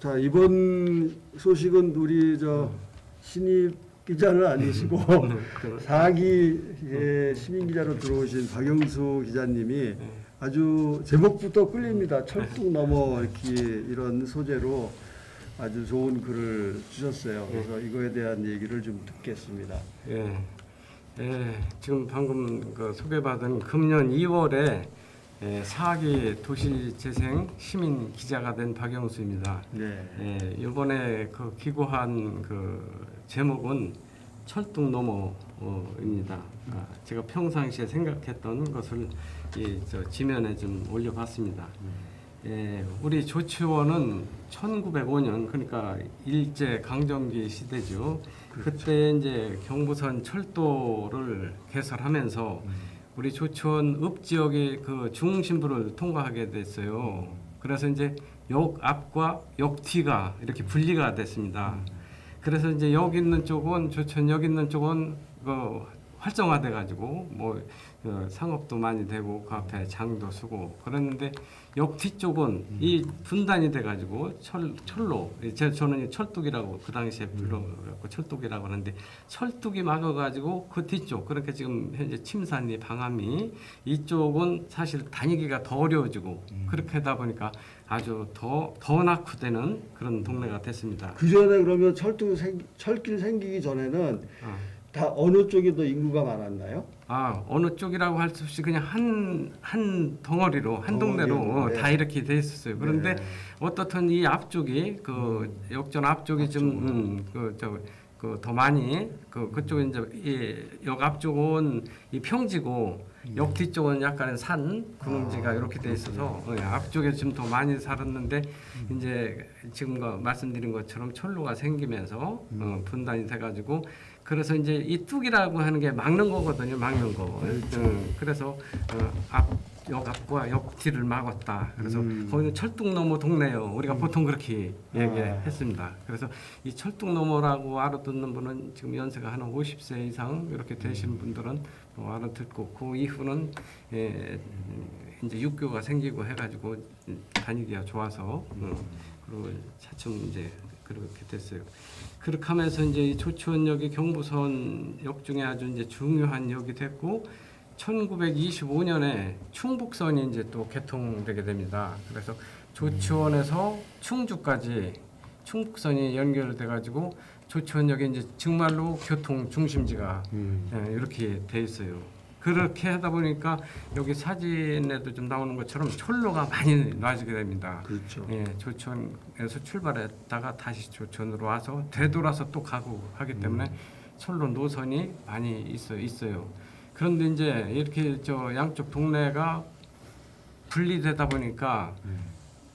자 이번 소식은 우리 저 신입 기자는 아니시고 그런- 사기 예, 시민 기자로 들어오신 박영수 기자님이 아주 제목부터 끌립니다. 철뚝 넘어 이렇게 이런 소재로 아주 좋은 글을 주셨어요. 그래서 이거에 대한 얘기를 좀 듣겠습니다. 예, 예, 지금 방금 그 소개받은 금년 2월에 예, 사기 도시재생 시민 기자가 된 박영수입니다. 네. 예, 이번에 그 기고한 그 제목은 철뚝 너머입니다. 아, 제가 평상시에 생각했던 것을 이 저 지면에 좀 올려봤습니다. 예, 우리 조치원은 1905년 그러니까 일제 강점기 시대죠. 그때 이제 경부선 철도를 개설하면서 우리 조치원 읍 지역의 그 중심부를 통과하게 됐어요. 그래서 이제 역 앞과 역 뒤가 이렇게 분리가 됐습니다. 그래서 이제 여기 있는 쪽은 조천 여기 있는 쪽은 그 활성화돼 가지고 뭐 그 상업도 많이 되고 그 앞에 장도 쓰고 그랬는데 역 뒤쪽은 이 분단이 돼 가지고 철 철로 제 저는 철뚝이라고 그 당시에 불러갖고 철뚝이라고 하는데 철뚝이 막아 가지고 그 뒤쪽 그러니까 지금 현재 침산리 방암리 이쪽은 사실 다니기가 더 어려워지고 그렇게 하다 보니까 아주 더 더 낙후되는 그런 동네가 됐습니다. 그 전에 그러면 철도 생, 철길 생기기 전에는 어. 다 어느 쪽이 더 인구가 많았나요? 아 어느 쪽이라고 할 수 없이 그냥 한한 덩어리로 한 동네로 덩어리로, 어, 네. 다 이렇게 돼 있었어요. 그런데 네. 어떻든 이 앞쪽이 그 역전 앞쪽이 음, 좀그저 그더 많이 그 그쪽에 이제 이역 앞쪽은 이 평지고 역 뒤쪽은 약간 산 구멍지가 아, 이렇게 돼 있어서 어, 앞쪽에 좀 더 많이 살았는데 음. 이제 지금 그 말씀드린 것처럼 철로가 생기면서 음. 어, 분단이 돼가지고 그래서 이제 이 뚝이라고 하는 게 막는 거거든요, 막는 거. 음, 그래서 어, 앞, 역 앞과 역 뒤를 막았다. 그래서 음. 거기는 철뚝 너머 동네요. 우리가 보통 그렇게 아. 얘기했습니다. 그래서 이 철뚝 너머라고 알아듣는 분은 지금 연세가 한 50세 이상 이렇게 되신 분들은 뭐 알아듣고 그 이후는 예, 이제 육교가 생기고 해가지고 다니기가 좋아서 어, 그리고 차츰 이제 그렇게 됐어요. 그렇게 하면서 이제 이 조치원역이 경부선 역 중에 아주 이제 중요한 역이 됐고 1925년에 충북선이 이제 또 개통되게 됩니다. 그래서 조치원에서 충주까지 충북선이 연결돼 가지고 조치원역이 이제 정말로 교통 중심지가 예, 이렇게 돼 있어요. 그렇게 하다 보니까 여기 사진에도 좀 나오는 것처럼 철로가 많이 놔지게 됩니다. 그렇죠. 예, 조천에서 출발했다가 다시 조천으로 와서 되돌아서 또 가고 하기 때문에 철로 노선이 많이 있어 있어요. 그런데 이제 이렇게 저 양쪽 동네가 분리되다 보니까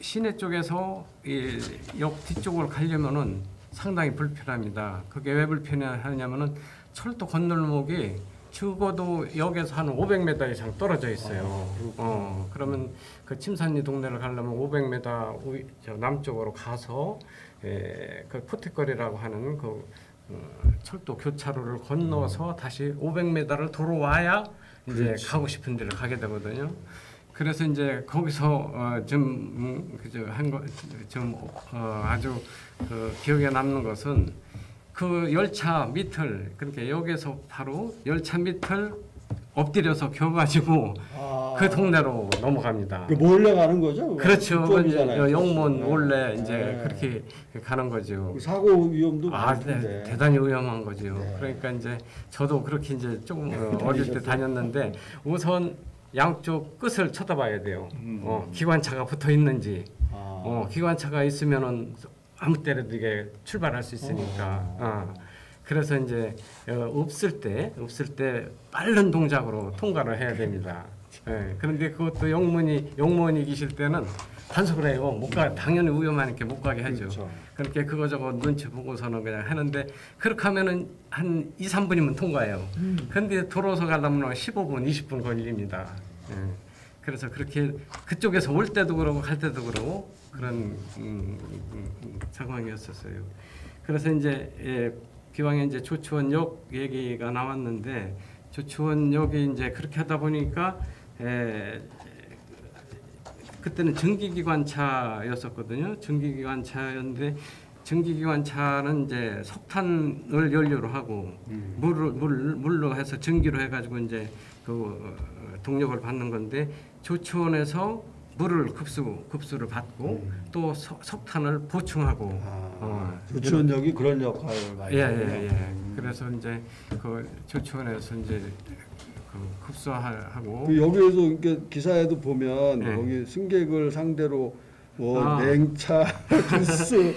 시내 쪽에서 이 역 뒤쪽으로 가려면은 상당히 불편합니다. 그게 왜 불편하냐면은 철도 건널목이 적어도 역에서 한 500m 이상 떨어져 있어요. 어, 그러면 그 침산리 동네를 가려면 500m 우, 저 남쪽으로 가서 에, 그 포티거리라고 하는 그 어, 철도 교차로를 건너서 다시 500m를 돌아와야 이제 그렇죠. 가고 싶은 데를 가게 되거든요. 그래서 이제 거기서 어, 좀 음, 그저 한거좀 어, 아주 그 기억에 남는 것은 그 열차 밑을 그러니까 여기서 바로 열차 밑을 엎드려서 겨가지고 아, 그 동네로 넘어갑니다. 그 몰려가는 거죠? 그렇죠. 그 영문 네. 원래 이제 네. 그렇게 가는 거죠. 그 사고 위험도 아. 네, 대단히 위험한 거죠. 네. 그러니까 이제 저도 그렇게 이제 조금 어, 어릴 때 다녔는데 우선 양쪽 끝을 쳐다봐야 돼요. 음. 어, 기관차가 붙어 있는지, 아, 어, 기관차가 있으면은 아무 때라도 이게 출발할 수 있으니까. 어. 그래서 이제 어, 없을 때, 없을 때 빠른 동작으로 통과를 해야 됩니다. 예, 그런데 그것도 영문이 영문이 계실 때는 단속을 해요. 못 가, 당연히 위험하니까 못 가게 하죠. 그렇죠. 그렇게 그거 저거 눈치 보고서는 그냥 하는데 그렇게 하면은 한 2, 3분이면 통과해요. 근데 돌아서 가려면 15분, 20분 걸립니다. 예. 그래서 그렇게 그쪽에서 올 때도 그러고 갈 때도 그러고 그런 음, 음, 음, 상황이었었어요. 그래서 이제 예, 기왕에 이제 조치원역 얘기가 나왔는데 조치원역이 이제 그렇게 하다 보니까 에, 그때는 전기기관차였었거든요. 전기기관차였는데 전기기관차는 이제 석탄을 연료로 하고 물을 물 물로 해서 전기로 해가지고 이제 그 어, 동력을 받는 건데 조치원에서 물을 급수 급수를 받고 또 석- 석탄을 보충하고 아, 어, 조치원역이 그런 역할을 많이. 예예예. 그래서 이제 그 조치원에서 이제 그 급수하고 그 여기에서 이렇게 기사에도 보면 네. 거기 승객을 상대로 뭐 아. 냉차, 주스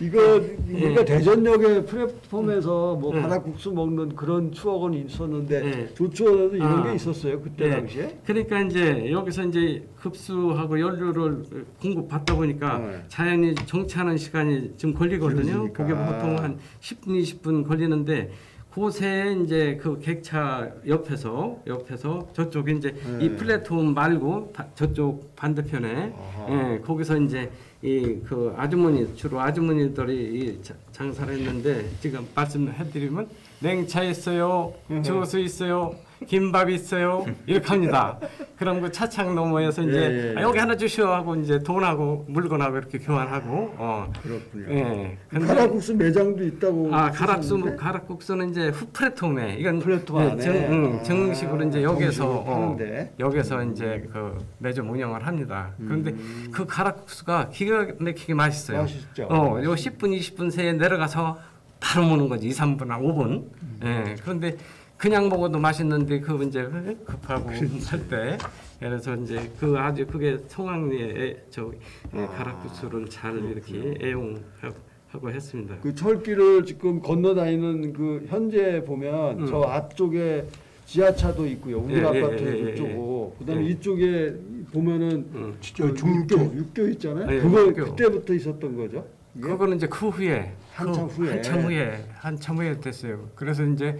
이거 우리가 예. 대전역의 플랫폼에서 뭐 예. 가락국수 먹는 그런 추억은 있었는데 예. 조치원에도 이런 아. 게 있었어요 그때 예. 당시에. 그러니까 이제 여기서 이제 급수하고 연료를 공급받다 보니까 네. 자연히 정차하는 시간이 좀 걸리거든요. 그게 보통 한 10분, 20분 걸리는데 그새 이제 그 객차 옆에서 옆에서 저쪽에 이제 네. 이 플랫폼 말고 바- 저쪽 반대편에 아하. 예, 거기서 이제 이 그 아주머니 주로 아주머니들이 이 자- 장사를 했는데 지금 말씀해드리면 냉차 있어요, 주스 있어요, 김밥 있어요 이렇게 합니다. 그럼 그 차창 너머에서 이제 예, 예, 아, 여기 하나 주시오 하고 이제 돈하고 물건하고 이렇게 교환하고 어. 그렇군요. 예. 근데 가락국수 매장도 있다고. 아 가락수 하셨는데? 가락국수는 이제 후프레톰에 이건 플랫폼 예, 안에? 정, 응, 아, 정식으로 이제 여기서 정식으로 어, 파는데. 여기서 이제 그 매점 운영을 합니다. 그런데 음. 그 가락국수가 기가 막히게 맛있어요. 맛있죠. 어, 요 10분 20분 새에 내려가서 바로 먹는 거지 2, 3분, 5분. 음. 예. 그런데 그냥 먹어도 맛있는데 그 이제 급하고 할 때. 그래서 이제 그 아주 그게 성황리에 저 예, 아, 잘 이렇게 애용하고 했습니다. 그 철길을 지금 건너다니는 그 현재 보면 음. 저 앞쪽에 지하차도 있고요. 우리 예, 예, 아파트 예, 예, 이쪽고 그다음에 예. 이쪽에 보면은 음. 그 중립교 육교, 육교 있잖아요. 예, 그거 육교. 그때부터 있었던 거죠. 그거는 이제 그 후에 한참 그 후에. 한참 후에 한참 후에 됐어요. 그래서 이제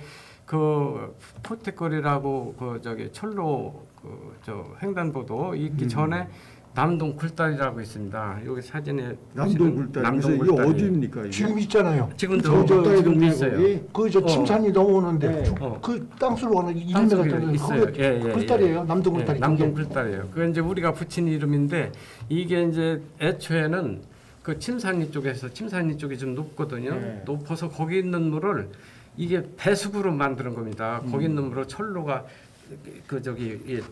그 포테거리라고 그 저기 철로 그 저 횡단보도 있기 음. 전에 남동 굴다리라고 있습니다. 여기 사진에 남동 굴다리. 남동 굴다리. 어디입니까 이게? 지금 있잖아요. 지금도 저- 저 지금도 동네 있어요. 거기? 그저 어. 침산이 넘어오는데 네. 쭉 어. 그 땅수로 가는 1m 땅속에 짜리 있어요. 그게 예, 예, 굴다리예요. 예. 남동 굴다리. 예, 남동. 굴다리예요. 그 이제 우리가 붙인 이름인데 이게 이제 애초에는 그 침산리 쪽에서 침산리 쪽이 좀 높거든요. 네. 높아서 거기 있는 물을 이게 배수구로 만드는 겁니다. 거기 있는 물을 철로가 그 저기 이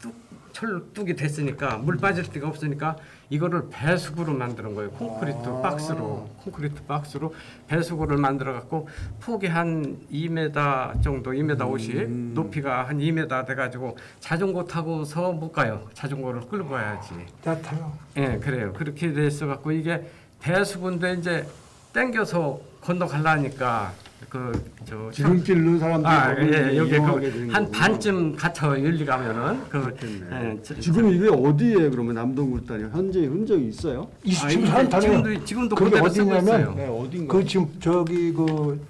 뚝, 철로 뚝이 됐으니까 물 빠질 데가 없으니까 이거를 배수구로 만드는 거예요. 콘크리트 아. 박스로 콘크리트 박스로 배수구를 만들어 갖고 폭이 한 2m 정도, 2m 50 음. 높이가 한 2m 돼 가지고 자전거 타고서 못 가요. 자전거를 끌고 가야지. 다 타요. 예, 그래요. 그렇게 돼서 갖고 이게 배수구인데 이제 땡겨서 건너가려니까 그저 지름길로 사람들이 아, 거기를 예, 여기 그한 거구나. 반쯤 갇혀 열리 가면은 그. 예, 저- 지금 이게 어디에 그러면 남동 굴다리 현재 흔적이 있어요? 이 아, 지금 사람 타네요. 지금도 지금도 그게 그대로 쓰고 어디냐면. 네, 어딘가. 그 지금 저기 그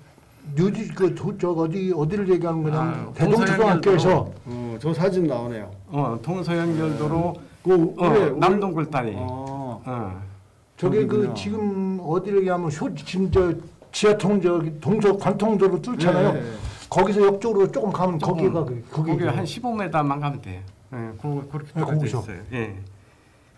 뉴지 그저 어디 어디를 얘기하는 거냐? 아, 면 대동초등학교에서 어, 저 사진 나오네요. 어, 동서연결도로 그 어, 왜, 남동 굴다리. 아, 어. 저게. 그 지금 어디를 얘기하면 쇼 지금 저 지하 통 저기 동서 관통도로 뚫잖아요. 네. 거기서 옆쪽으로 조금 가면 조금, 거기가 그 거기 그게 한 15m만 가면 돼요. 예, 그 그렇게 네, 떨어져 거기서. 있어요. 예.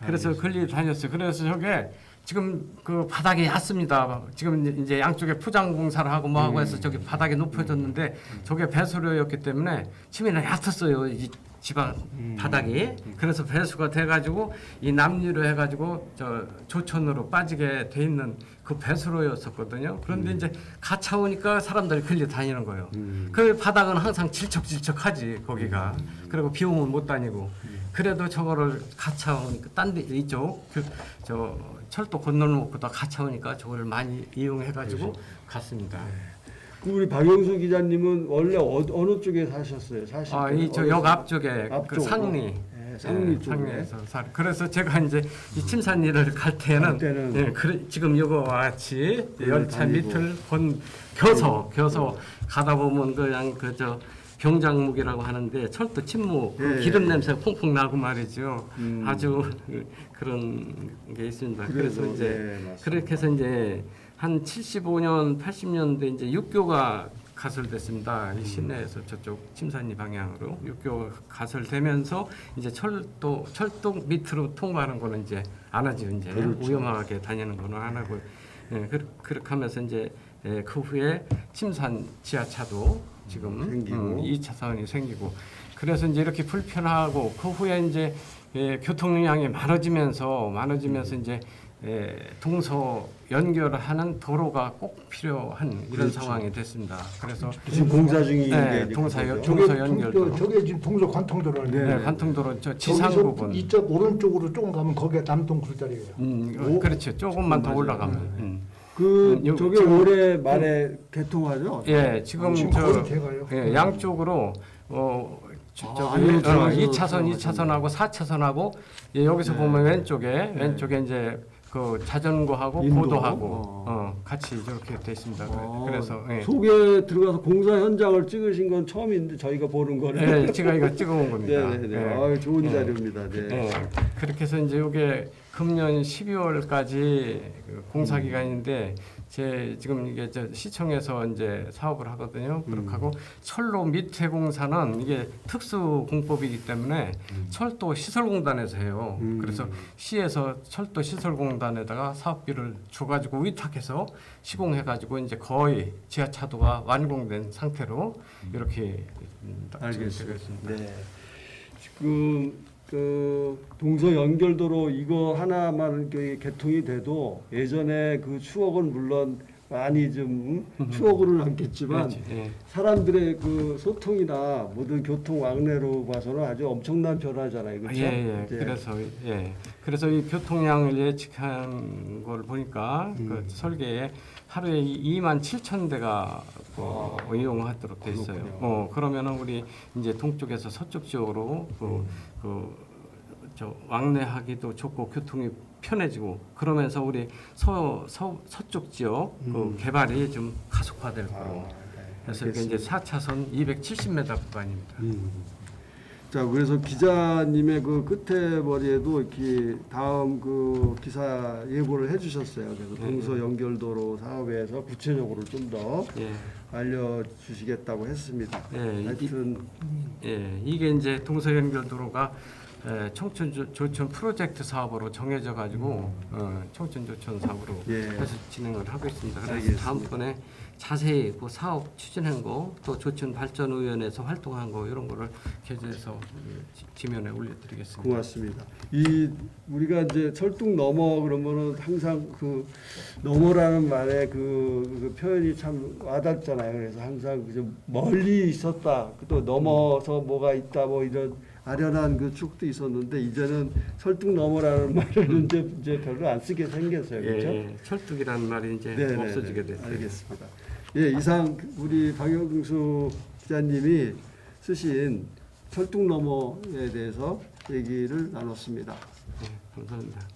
그래서 걸리 다녔어요. 그래서 저게 지금 그 바닥이 얕습니다. 지금 이제 양쪽에 포장 공사를 하고 뭐 하고 해서 저기 바닥이 높아졌는데 저게 배수로였기 때문에 치면은 얕았어요. 이 지방 바닥이 그래서 배수가 돼가지고 이 남류로 해가지고 저 조천으로 빠지게 돼 있는 그 배수로였었거든요. 그런데 이제 가차 오니까 사람들이 걸려 다니는 거예요. 음. 그 바닥은 항상 질척질척하지 거기가. 그리고 비 오면 못 다니고. 그래도 저거를 가차 오니까 딴 데 이쪽 그 저 철도 건너놓고다 가차 오니까 저거를 많이 이용해가지고 갔습니다. 그 우리 박영수 기자님은 원래 어, 어느 쪽에 사셨어요? 사실 아 이저 역 앞쪽에 그? 상리. 네, 상리 예, 쪽에. 상리에서 살. 그래서 제가 이제 이 침산리를 갈 때는, 갈 때는 예, 그래, 지금 이거 같이 열차 다니고. 밑을 건 겨서 겨서 가다 보면 그냥 그저 병장묵이라고 하는데 철도 침묵 그 예, 기름 예. 냄새 퐁퐁 나고 말이죠. 음. 아주 그- 그런 게 있습니다. 그래서 그래서, 이제 네, 맞습니다. 그렇게 해서 이제 한 75년 80년대 이제 육교가 가설됐습니다. 이 시내에서 저쪽 침산리 방향으로 육교 가설되면서 이제 철도 철도 밑으로 통과하는 거는 이제 안 하죠. 이제 그렇죠. 위험하게 다니는 거는 안 하고 예, 그, 그렇게 하면서 이제 예, 그 후에 침산 지하차도 지금. 음, 2차선이 생기고 그래서 이제 이렇게 불편하고 그 후에 이제 예, 교통량이 많아지면서 많아지면서 이제 예, 동서 연결하는 도로가 꼭 필요한 이런 그렇죠. 상황이 됐습니다. 그래서 지금 공사 중인 네, 게 동사 연-. 저게 동서. 저- 저게 지금 동서 관통도로는 네. 네, 관통도로 저 지상 부분, 이쪽 오른쪽으로 조금 가면 거기가 남동 굴다리예요. 음, 오. 그렇죠. 조금만 더. 올라가면. 네. 음. 그 음, 요- 저게 지금- 올해 말에 개통하죠? 예, 지금 지금 저. 예, 양쪽으로 어, 저, 아, 안으로 어, 들어가서 2차선, 들어가시네. 2차선하고 4차선하고 예, 여기서 네. 보면 왼쪽에 네. 왼쪽에 이제 그 자전거하고 인도? 보도하고 어. 어, 같이 저렇게 돼 있습니다. 아, 그래서 예. 속에 들어가서 공사 현장을 찍으신 건 처음인데 저희가 보는 거는 예, 제가 이거 찍어온 겁니다. 네 네네. 예. 아, 좋은 예. 자료입니다. 네. 예, 그렇게 해서 이제 이게 금년 12월까지 그 공사 기간인데 제 지금 이게 저 시청에서 이제 사업을 하거든요. 음. 그렇게 하고 철로 밑에 공사는 이게 특수 공법이기 때문에 철도 시설공단에서 해요. 음. 그래서 시에서 철도 시설공단에다가 사업비를 줘가지고 위탁해서 시공해가지고 이제 거의 지하차도가 완공된 상태로 이렇게 음, 되고 있습니다. 알겠습니다. 네. 지금 그 동서 연결도로 이거 하나만 그 개통이 돼도 예전에 그 추억은 물론 많이 좀 음, 추억으로는 남겠지만 예. 사람들의 그 소통이나 모든 교통 왕래로 봐서는 아주 엄청난 변화잖아요. 그렇죠? 예, 예. 이제 그래서 예. 그래서 이 교통량을 예측한 걸 보니까 음. 그 설계에 하루에 2만 7천 대가 어, 이용하도록 돼 있어요. 그렇군요. 어, 그러면은 우리 이제 동쪽에서 서쪽 지역으로 음. 그, 그저 왕래하기도 좋고 교통이 편해지고 그러면서 우리 서, 서 서쪽 지역 음. 그 개발이 좀 가속화될 아, 거로. 네. 그래서 이게 이제 4차선 270m 구간입니다. 음. 자 그래서 기자님의 그 끝에 머리에도 이렇게 다음 그 기사 예고를 해주셨어요. 그래서 네. 동서 연결도로 사업에서 구체적으로 좀더 예. 알려주시겠다고 했습니다. 예, 이- 하여튼 예, 이게 이제 동서 연결도로가 에, 청춘 조- 조천 프로젝트 사업으로 정해져 가지고 어, 청춘 조천 사업으로 예. 해서 진행을 하고 있습니다. 그래서 알겠습니다. 다음번에 자세히 그 사업 추진한 거, 또 조천 발전 의원에서 활동한 거 이런 거를 게재해서 지- 지면에 올려드리겠습니다. 고맙습니다. 이 우리가 이제 철뚝 넘어 그러면은 항상 그 넘어라는 말의 그, 그 표현이 참 와닿잖아요. 그래서 항상 좀 멀리 있었다. 또 넘어서 뭐가 있다. 뭐 이런 아련한 그 축도 있었는데 이제는 철뚝 넘어라는 말을 이제 이제 별로 안 쓰게 생겼어요. 예, 그렇죠? 예, 철뚝이라는 말이 이제 네, 네, 없어지게 네. 됐어요. 알겠습니다. 예, 이상 우리 박영수 기자님이 쓰신 철뚝 넘어에 대해서 얘기를 나눴습니다. 예, 감사합니다.